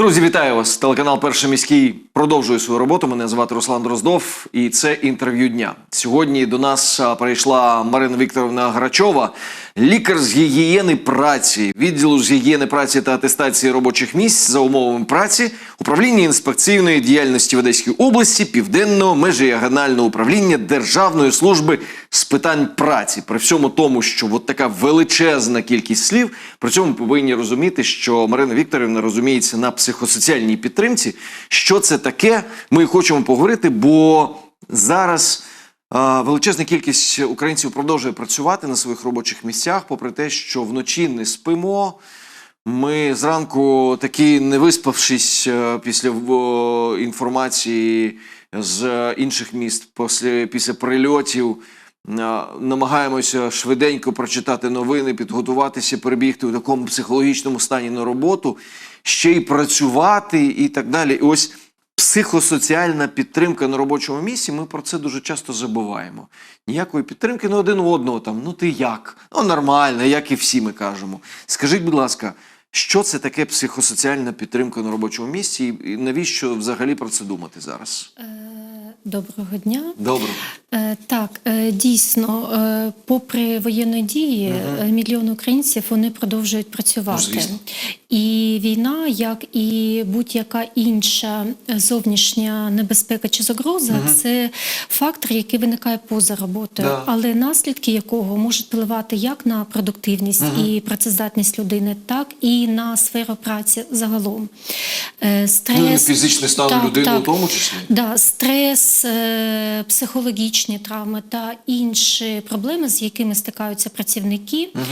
Друзі, вітаю вас! Телеканал Перший міський продовжує свою роботу. Мене звати Руслан Дроздов, і це інтерв'ю дня. Сьогодні до нас прийшла Марина Вікторовна Грачова, лікар з гігієни праці, відділу з гігієни праці та атестації робочих місць за умовами праці, управління інспекційної діяльності в Одеській області, південного межрегіонального управління Державної служби з питань праці. При всьому тому, що от така величезна кількість слів, при цьому повинні розуміти, що Марина Вікторівна розуміється на психосоціальній підтримці. Що це таке? Ми хочемо поговорити, бо зараз. Величезна кількість українців продовжує працювати на своїх робочих місцях, попри те, що вночі не спимо. Ми зранку такі не виспавшись е, після інформації з інших міст, після, після прильотів, намагаємося швиденько прочитати новини, підготуватися, перебігти у такому психологічному стані на роботу, ще й працювати і так далі. І ось психосоціальна підтримка на робочому місці. Ми про це дуже часто забуваємо. Ніякої підтримки ну, один одного там. Ну ти як? Ну нормально, як і всі ми кажемо. Скажіть, будь ласка, що це таке психосоціальна підтримка на робочому місці, і навіщо взагалі про це думати зараз? Е, Доброго дня. Добре. Е, Так, е, дійсно, е, попри воєнні дії, е, мільйони українців вони продовжують працювати. Ну, звісно. І війна, як і будь-яка інша зовнішня небезпека чи загроза, це фактор, який виникає поза роботою, Да. але наслідки якого можуть впливати як на продуктивність і працездатність людини, так і на сферу праці загалом. Стрес, Ну, і фізичний стан Так, людини так. у тому числі. Да, стрес, е, психологічні травми та інші проблеми, з якими стикаються працівники, угу.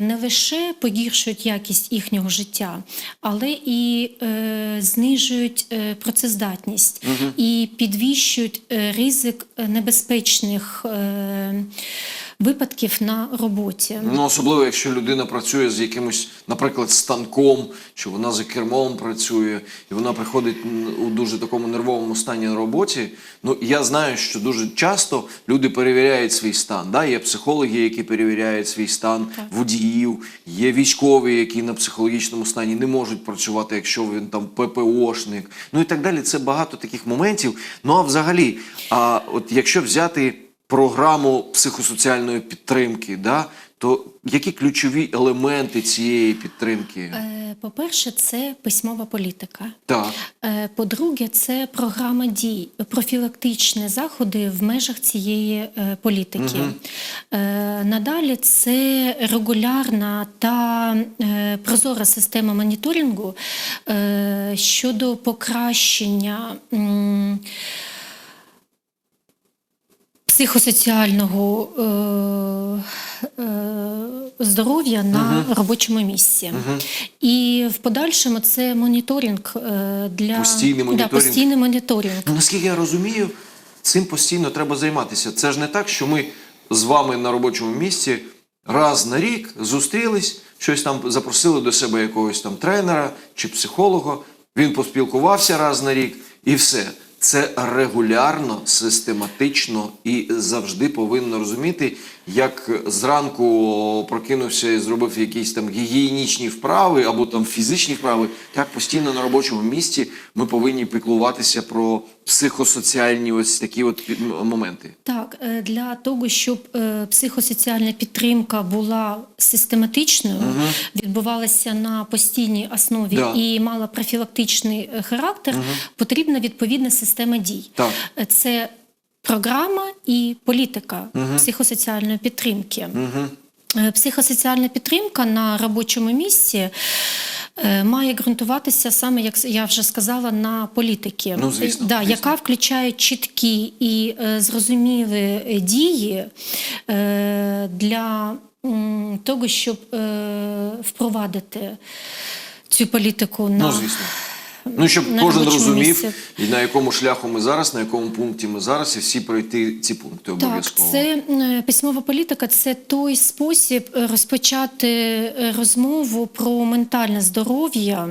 не лише погіршують якість їхнього життя, але і е, знижують працездатність працездатність і підвищують е, ризик е, небезпечних е, випадків на роботі. Ну, особливо, якщо людина працює з якимось, наприклад, станком, чи вона за кермом працює, і вона приходить у дуже такому нервовому стані на роботі. Ну, я знаю, що дуже часто люди перевіряють свій стан. Да? Є психологи, які перевіряють свій стан водіїв, є військові, які на психологічному стані не можуть працювати, якщо він там ППОшник. Ну і так далі. Це багато таких моментів. Ну а взагалі, а от якщо взяти програму психосоціальної підтримки, да, то які ключові елементи цієї підтримки? Е, По-перше, це письмова політика. Так. Е, По-друге, це програма дій, профілактичні заходи в межах цієї е, політики. Е, Надалі це регулярна та прозора система моніторингу щодо покращення. Психосоціального е, е, здоров'я на робочому місці. І в подальшому це моніторинг е, для Постійний Да, моніторинг. постійний моніторинг. Ну, наскільки я розумію, цим постійно треба займатися. Це ж не так, що ми з вами на робочому місці раз на рік зустрілись, щось там запросили до себе якогось там тренера чи психолога. Він поспілкувався раз на рік і все. Це регулярно, систематично і завжди повинно розуміти, як зранку прокинувся і зробив якісь там гігієнічні вправи або там фізичні вправи. Так постійно на робочому місці ми повинні піклуватися про психосоціальні ось такі от моменти. Так, е, для того, щоб е, психосоціальна підтримка була систематичною, відбувалася на постійній основі Да. і мала профілактичний е, характер, потрібна відповідна система дій. Так. Це програма і політика психосоціальної підтримки. Е, Психосоціальна підтримка на робочому місці. Е, Має ґрунтуватися саме, як я вже сказала, на політики, Ну, звісно, да, звісно. яка включає чіткі і е, зрозумілі дії е, для того, щоб впровадити цю політику на Ну, звісно. Ну, щоб на кожен розумів, місці. і на якому шляху ми зараз, на якому пункті ми зараз, і всі пройти ці пункти Так, обов'язково. це е, письмова політика це той спосіб е, розпочати е, розмову про ментальне здоров'я.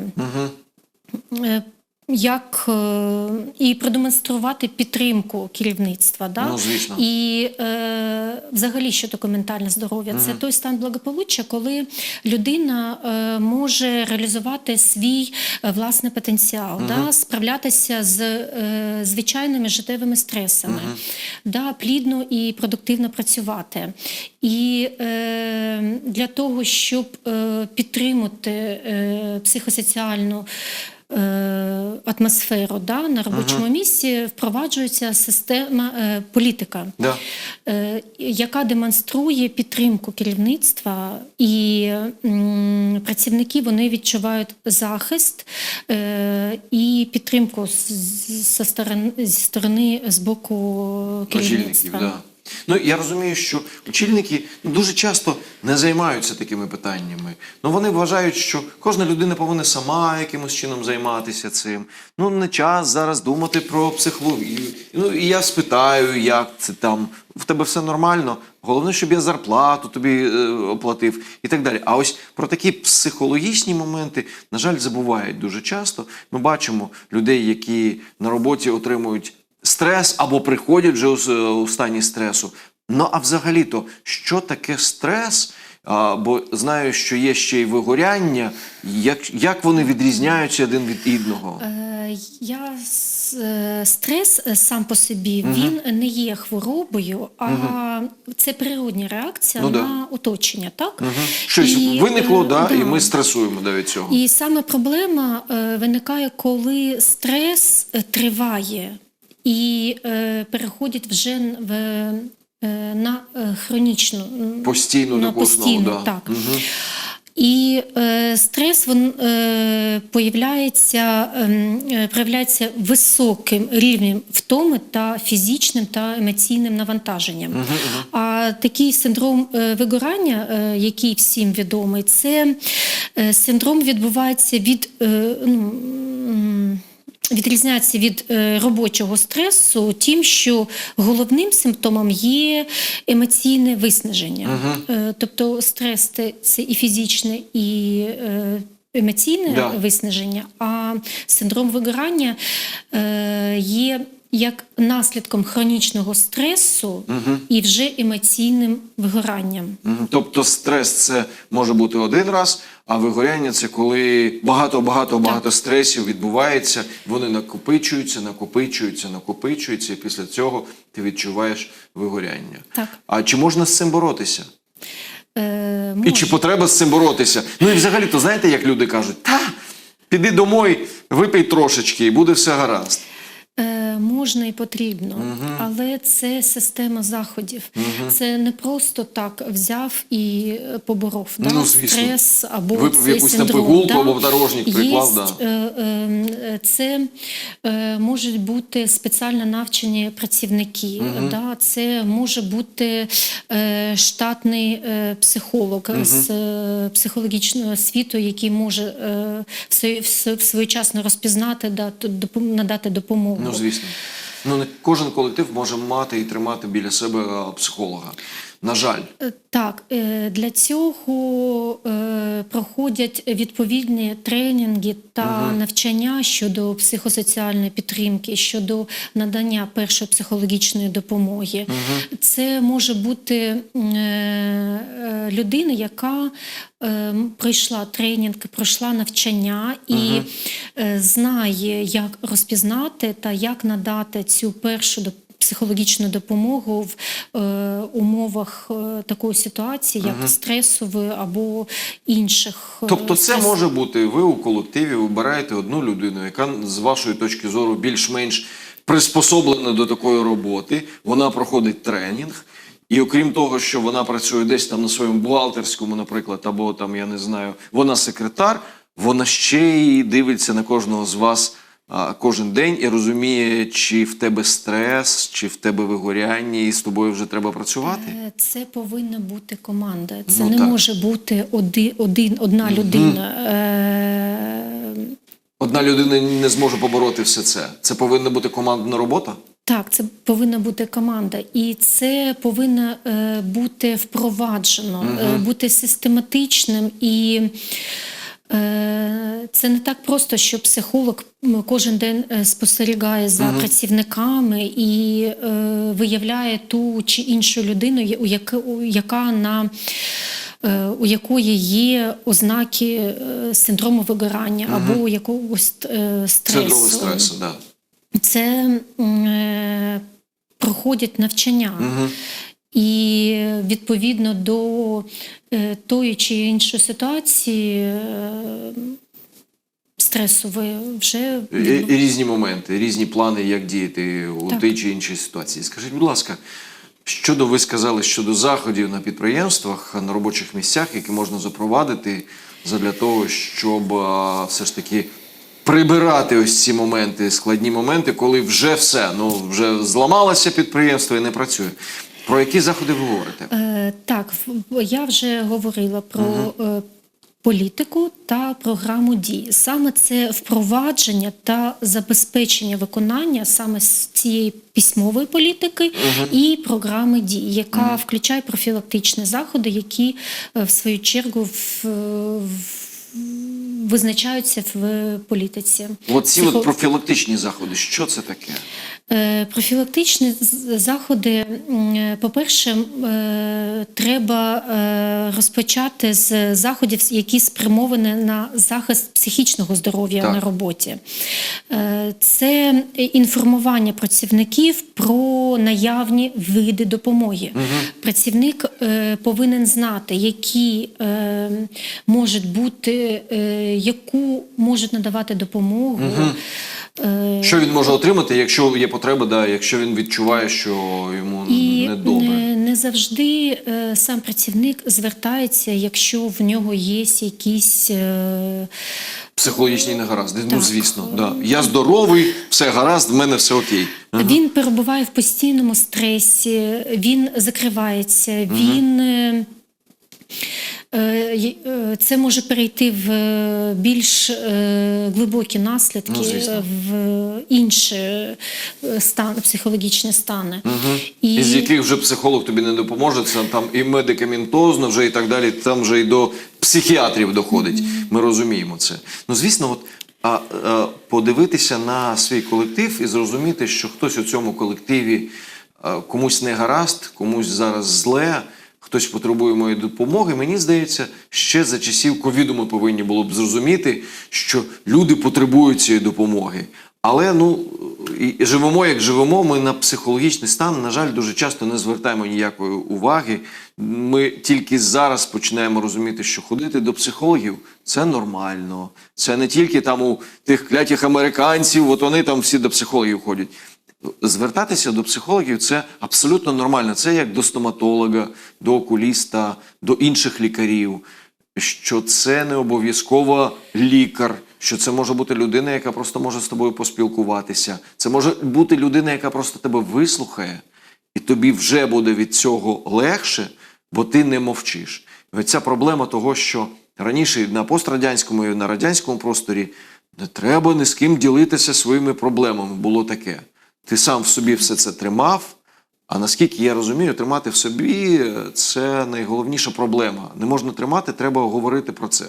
Е, як е, і продемонструвати підтримку керівництва. Да? Ну, звісно. І е, взагалі що таке ментальне здоров'я? Це той стан благополуччя, коли людина е, може реалізувати свій е, власний потенціал, да? справлятися з е, звичайними життєвими стресами, да? плідно і продуктивно працювати. І е, для того, щоб е, підтримати е, психосоціальну атмосферу да, на робочому місці, впроваджується система е, політика, Да. е, яка демонструє підтримку керівництва, і м, працівники вони відчувають захист е, і підтримку з, з, зі сторони, зі сторони з боку керівництва. Да. Ну я розумію, що очільники дуже часто не займаються такими питаннями. Ну вони вважають, що кожна людина повинна сама якимось чином займатися цим. Ну не час зараз думати про психологію. Ну і я спитаю, як це там. В тебе все нормально. Головне, щоб я зарплату тобі е, оплатив і так далі. А ось про такі психологічні моменти, на жаль, забувають дуже часто. Ми бачимо людей, які на роботі отримують стрес або приходять вже у, стані стресу. Ну а взагалі-то, що таке стрес? А, бо знаю, що є ще й вигоряння. Як, як вони відрізняються один від іншого? Е, Я е, стрес е, сам по собі він не є хворобою, а це природня реакція Ну да. на оточення, так? Щось І, виникло, е, да, і ми стресуємо да, від цього. І саме проблема е, виникає, коли стрес триває і е, переходить вже в, е, на е, хронічну Постійну на постійну, основу, да. так. І е, стрес він е, появляється, ем, е, проявляється високим рівнем втоми та фізичним та емоційним навантаженням. А такий синдром е, вигорання, е, який всім відомий, це е, синдром відбувається від. Е, ну, Відрізняється від е, робочого стресу тим, що головним симптомом є емоційне виснаження. Е, тобто стрес це, і фізичне, і е, емоційне Да. виснаження, а синдром вигорання є як наслідком хронічного стресу і вже емоційним вигоранням. Тобто стрес це може бути один раз, а вигоряння це коли багато, багато, багато стресів відбувається, вони накопичуються, накопичуються, накопичуються, і після цього ти відчуваєш вигоряння. Так. А чи можна з цим боротися? Е, І чи потреба з цим боротися? Ну і взагалі, то знаєте, як люди кажуть, та піди домой, випий трошечки, і буде все гаразд. Можна і потрібно, але це система заходів. Це не просто так взяв і е, поборов да? Ну, стрес або Випив цей якусь синдром. пігулку да? або подорожник приклав, Єсть, да. е, е, це е, можуть бути спеціально навчені працівники. Да? Це може бути е, штатний е, психолог з е, психологічного світу, який може е, всо- всо- своєчасно розпізнати, допом- надати допомогу. Ну, звісно. Ну, не кожен колектив може мати і тримати біля себе психолога. На жаль. Е, Так, е, для цього е, проходять відповідні тренінги та навчання щодо психосоціальної підтримки, щодо надання першої психологічної допомоги. Це може бути людина, яка пройшла тренінг, пройшла навчання і е, знає, як розпізнати та як надати цю першу допомогу психологічну допомогу в е, умовах е, такої ситуації, як стресової або інших. е, Тобто, це стрес- може бути ви у колективі вибираєте одну людину, яка з вашої точки зору більш-менш приспособлена до такої роботи. Вона проходить тренінг. І окрім того, що вона працює десь там на своєму бухгалтерському, наприклад, або там я не знаю, вона секретар, вона ще й дивиться на кожного з вас кожен день і розуміє, чи в тебе стрес, чи в тебе вигоряння, і з тобою вже треба працювати. Е, Це повинна бути команда. Це Ну, не так. може бути один, один, одна людина. Е, Одна людина не зможе побороти все це. Це повинна бути командна робота. Так, це повинна бути команда, і це повинно е, бути впроваджено, е, бути систематичним і. Е, Це не так просто, що психолог кожен день е, спостерігає за працівниками і е, виявляє ту чи іншу людину, у яка, у- яка на е, у якої є ознаки синдрому вигорання або якогось е, стресу. Синдрому стресу, да. Це е, проходять навчання. І відповідно до е, тої чи іншої ситуації е, стресової вже різні моменти, різні плани, як діяти у Так. тій чи іншій ситуації. Скажіть, будь ласка, щодо ви сказали щодо заходів на підприємствах, на робочих місцях, які можна запровадити для того, щоб все ж таки прибирати ось ці моменти, складні моменти, коли вже все, ну вже зламалося підприємство і не працює. Про які заходи ви говорите? Е, Так, я вже говорила про е, політику та програму дій. Саме це впровадження та забезпечення виконання саме з цієї письмової політики і програми дій, яка включає профілактичні заходи, які е, в свою чергу в, в- визначаються в політиці. От ці Психо- от профілактичні заходи, що це таке? Е, Профілактичні заходи, по-перше, е, треба е, розпочати з заходів, які спрямовані на захист психічного здоров'я на роботі. Це інформування працівників про наявні види допомоги. Працівник е, повинен знати, які можуть бути, яку можуть надавати допомогу. Е, Що він може отримати, якщо є потреба, да, якщо він відчуває, що йому І недобре? не, не завжди е, сам працівник звертається, якщо в нього є якісь. Е, Психологічні негаразди. Ну, звісно, да. Я здоровий, все гаразд, в мене все окей. Він перебуває в постійному стресі, він закривається, він. е, е, е, Це може перейти в е, більш е, глибокі наслідки, Ну, е, в інші е, стан, психологічні стани. І, Із яких вже психолог тобі не допоможе, це там і медикаментозно вже і так далі, там вже і до психіатрів доходить. Ми розуміємо це. Ну, звісно, от, а, а, подивитися на свій колектив і зрозуміти, що хтось у цьому колективі а, комусь не гаразд, комусь зараз зле, хтось потребує моєї допомоги. Мені здається, ще за часів ковіду ми повинні було б зрозуміти, що люди потребують цієї допомоги. Але ну і живемо як живемо. Ми на психологічний стан, на жаль, дуже часто не звертаємо ніякої уваги. Ми тільки зараз починаємо розуміти, що ходити до психологів це нормально. Це не тільки там у тих клятих американців, от вони там всі до психологів ходять. Звертатися до психологів це абсолютно нормально. Це як до стоматолога, до окуліста, до інших лікарів. Що це не обов'язково лікар, що це може бути людина, яка просто може з тобою поспілкуватися. Це може бути людина, яка просто тебе вислухає, і тобі вже буде від цього легше, бо ти не мовчиш. І ця проблема того, що раніше на пострадянському і на радянському просторі не треба ні з ким ділитися своїми проблемами. Було таке. Ти сам в собі все це тримав. А наскільки я розумію, тримати в собі це найголовніша проблема. Не можна тримати, треба говорити про це.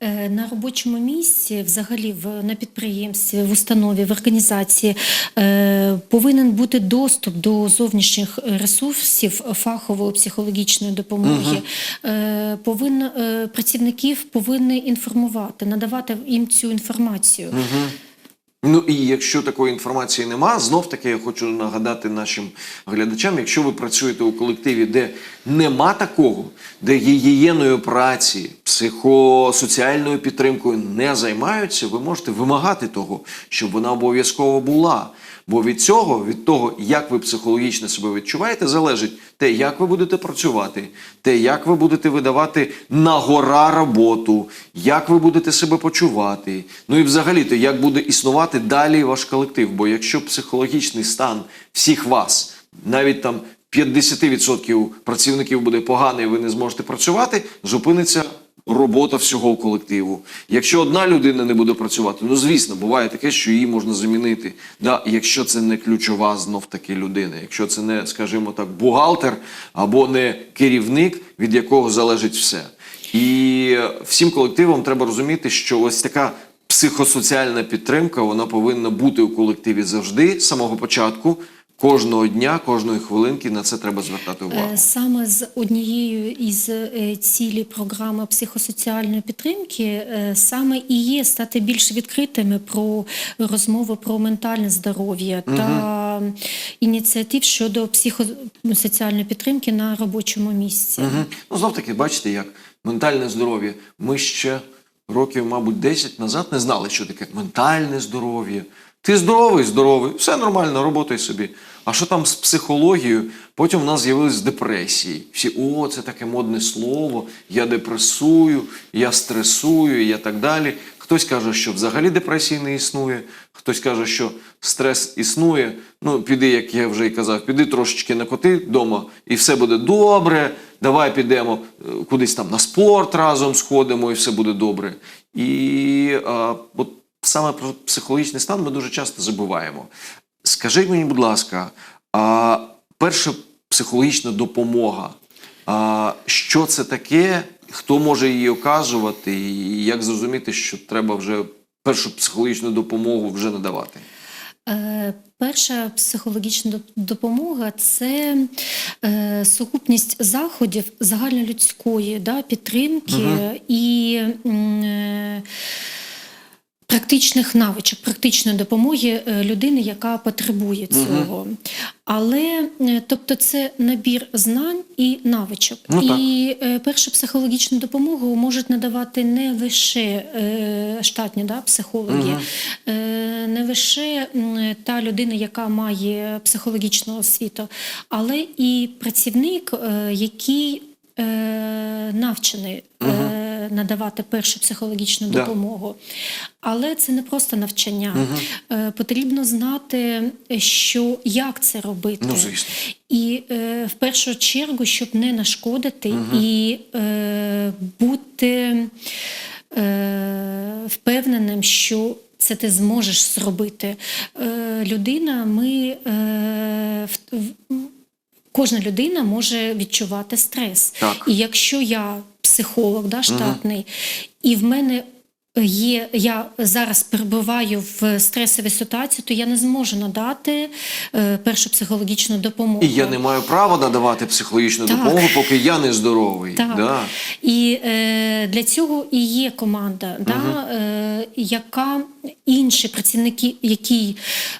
Е, На робочому місці, взагалі, в на підприємстві, в установі, в організації е, повинен бути доступ до зовнішніх ресурсів фахової психологічної допомоги. Е, повинно, е, працівників повинні інформувати, надавати їм цю інформацію. Ну і якщо такої інформації нема, знов таки я хочу нагадати нашим глядачам, якщо ви працюєте у колективі, де нема такого, де гігієною праці, психосоціальною підтримкою не займаються, ви можете вимагати того, щоб вона обов'язково була. Бо від цього, від того, як ви психологічно себе відчуваєте, залежить те, як ви будете працювати, те, як ви будете видавати на гора роботу, як ви будете себе почувати. Ну і взагалі, то як буде існувати далі ваш колектив. Бо якщо психологічний стан всіх вас, навіть там 50% працівників буде поганий, ви не зможете працювати, зупиниться робота всього колективу. Якщо одна людина не буде працювати, ну звісно, буває таке, що її можна замінити. Да, якщо це не ключова знов таки людина, якщо це не, скажімо так, бухгалтер або не керівник, від якого залежить все. І всім колективам треба розуміти, що ось така психосоціальна підтримка вона повинна бути у колективі завжди з самого початку. Кожного дня, кожної хвилинки на це треба звертати увагу. Е, Саме з однією із е, цілей програми психосоціальної підтримки е, саме і є стати більш відкритими про розмови про ментальне здоров'я та ініціатив щодо психосоціальної підтримки на робочому місці. Мгм. Ну, знов таки, бачите, як ментальне здоров'я. Ми ще років, мабуть, 10 назад не знали, що таке ментальне здоров'я. Ти здоровий, здоровий, все нормально, роботай собі. А що там з психологією? Потім в нас з'явились депресії. Всі, о, це таке модне слово, я депресую, я стресую, і так далі. Хтось каже, що взагалі депресії не існує, хтось каже, що стрес існує. Ну, піди, як я вже і казав, піди трошечки накоти вдома, і все буде добре. Давай підемо е, кудись там на спорт разом сходимо, і все буде добре. І а, от саме про психологічний стан ми дуже часто забуваємо. Скажіть мені, будь ласка, а перша психологічна допомога, а, що це таке, хто може її оказувати, і як зрозуміти, що треба вже першу психологічну допомогу вже надавати? Е, Перша психологічна допомога це е, сукупність заходів загальнолюдської да, підтримки і е, практичних навичок, практичної допомоги е, людини, яка потребує цього. Але е, тобто це набір знань і навичок. Ну, і е, першу психологічну допомогу можуть надавати не лише штатні да, психологи, е, не лише та людина, яка має психологічну освіту, але і працівник, який навчений. е, Надавати першу психологічну Да. допомогу. Але це не просто навчання. Е, Потрібно знати, що як це робити. Ну, звісно. І е, в першу чергу, щоб не нашкодити і е, бути е, впевненим, що це ти зможеш зробити. Е, людина, ми е, в, в- Кожна людина може відчувати стрес. Так. І якщо я психолог да, штатний, і в мене є, я зараз перебуваю в стресовій ситуації, то я не зможу надати е, першу психологічну допомогу. І я не маю права надавати психологічну Так. допомогу, поки я не здоровий. Так. Да. І е, для цього і є команда, да, е, яка інші працівники, який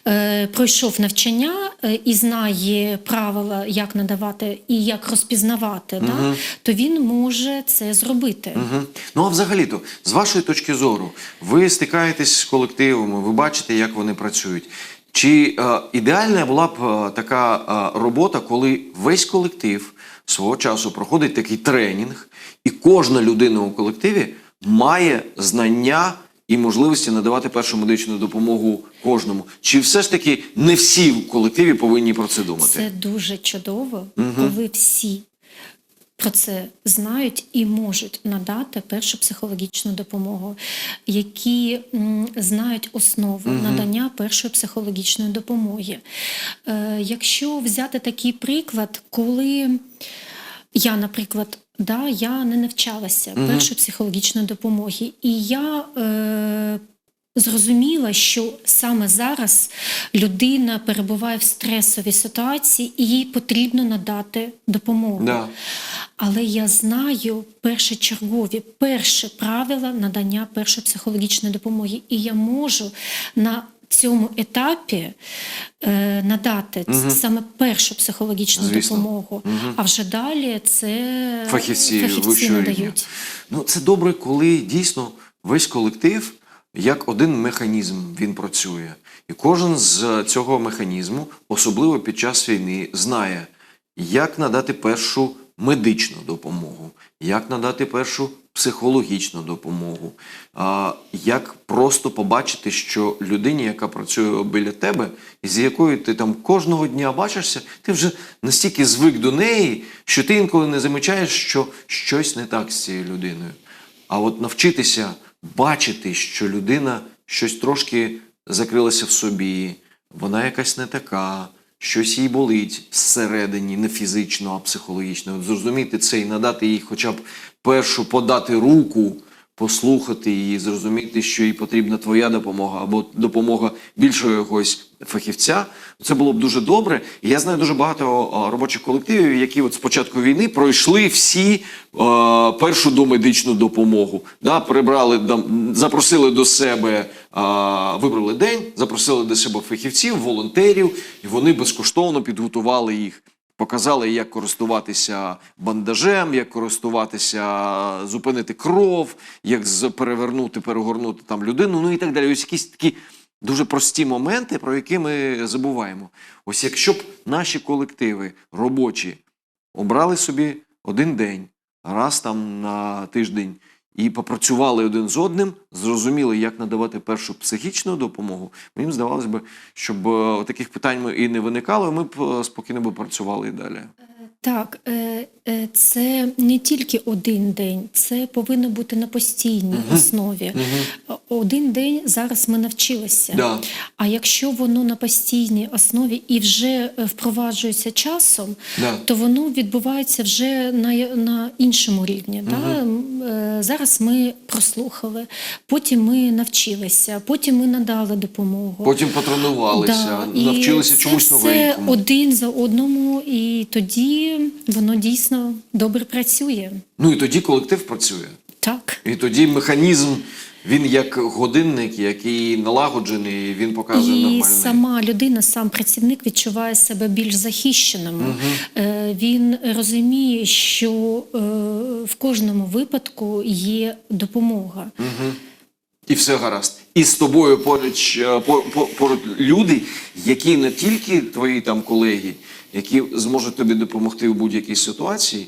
е, пройшов навчання е, і знає правила, як надавати і як розпізнавати, да, то він може це зробити. Мгм. Ну а взагалі-то, з вашої точки зору, ви стикаєтесь з колективами, ви бачите, як вони працюють. Чи е, ідеальна була б е, така е, робота, коли весь колектив свого часу проходить такий тренінг, і кожна людина у колективі має знання і можливості надавати першу медичну допомогу кожному? Чи все ж таки не всі в колективі повинні про це думати? Це дуже чудово, коли всі про це знають і можуть надати першу психологічну допомогу, які знають основи надання першої психологічної допомоги. Е, якщо взяти такий приклад, коли я, наприклад, да, я не навчалася першої психологічної допомоги, і я е, зрозуміла, що саме зараз людина перебуває в стресовій ситуації і їй потрібно надати допомогу. Да. Але я знаю першочергові перші правила надання першої психологічної допомоги, і я можу на цьому етапі е, надати ц- саме першу психологічну Звісно. допомогу, а вже далі це фахівці, рівня. надають. Ну, це добре, коли дійсно весь колектив як один механізм він працює. І кожен з цього механізму, особливо під час війни, знає, як надати першу медичну допомогу, як надати першу психологічну допомогу, як просто побачити, що людині, яка працює біля тебе, з якою ти там кожного дня бачишся, ти вже настільки звик до неї, що ти інколи не замічаєш, що щось не так з цією людиною. А от навчитися бачити, що людина щось трошки закрилася в собі, вона якась не така, щось їй болить зсередині, не фізично, а психологічно. От Зрозуміти це і надати їй хоча б першу подати руку, послухати її, зрозуміти, що їй потрібна твоя допомога або допомога більшого якогось фахівця. Це було б дуже добре. Я знаю дуже багато робочих колективів, які от з початку війни пройшли всі е, першу домедичну допомогу. Да, прибрали, дам- запросили до себе, а, вибрали день, запросили до себе фахівців, волонтерів, і вони безкоштовно підготували їх. Показали, як користуватися бандажем, як користуватися, зупинити кров, як перевернути, перегорнути там людину, ну і так далі. Ось якісь такі дуже прості моменти, про які ми забуваємо. Ось якщо б наші колективи робочі обрали собі один день, раз там на тиждень, і попрацювали один з одним, зрозуміли, як надавати першу психічну допомогу. Мені здавалось би, щоб е, таких питань і не виникало, ми б е, спокійно б працювали і далі. Так, е, е, це не тільки один день, це повинно бути на постійній основі. Один день зараз ми навчилися. Да. А якщо воно на постійній основі і вже е, впроваджується часом, Да. то воно відбувається вже на, на іншому рівні. Да? Е, Зараз ми прослухали, потім ми навчилися, потім ми надали допомогу. Потім потренувалися, і навчилися це чомусь все новенькому. один за одному, і тоді воно дійсно добре працює. Ну і тоді колектив працює. Так. І тоді механізм, він як годинник, який налагоджений, він показує І нормальний. сама людина, сам працівник відчуває себе більш захищеним. Е, Він розуміє, що е, в кожному випадку є допомога. І все гаразд. І з тобою поруч, е, по- по- поруч люди, які не тільки твої там колеги, які зможуть тобі допомогти в будь-якій ситуації.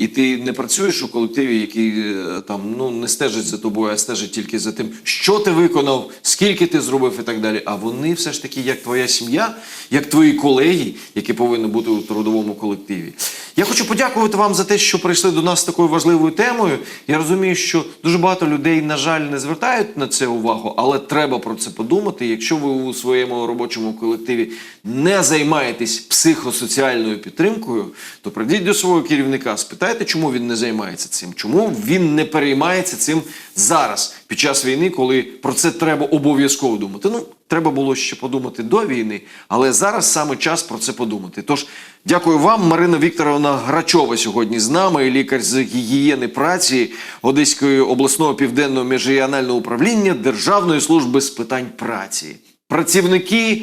І ти не працюєш у колективі, який е, там ну не стежить за тобою, а стежить тільки за тим, що ти виконав, скільки ти зробив і так далі. А вони все ж таки, як твоя сім'я, як твої колеги, які повинні бути у трудовому колективі. Я хочу подякувати вам за те, що прийшли до нас з такою важливою темою. Я розумію, що дуже багато людей, на жаль, не звертають на це увагу, але треба про це подумати. Якщо ви у своєму робочому колективі не займаєтесь психосоціальною підтримкою, то прийдіть до свого керівника, спитайте, чому він не займається цим, чому він не переймається цим зараз, під час війни, коли про це треба обов'язково думати. Ну, треба було ще подумати до війни, але зараз саме час про це подумати. Тож дякую вам, Марина Вікторовна Грачова сьогодні з нами, лікар з гігієни праці Одеської обласного південного міжрегіонального управління Державної служби з питань праці. Працівники.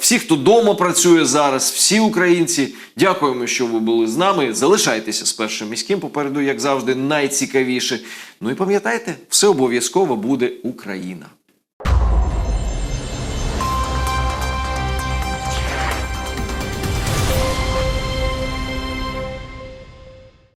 Всі, хто вдома працює зараз, всі українці, дякуємо, що ви були з нами. Залишайтеся з першим міським. Попереду, як завжди, найцікавіше. Ну і пам'ятайте, все обов'язково буде Україна.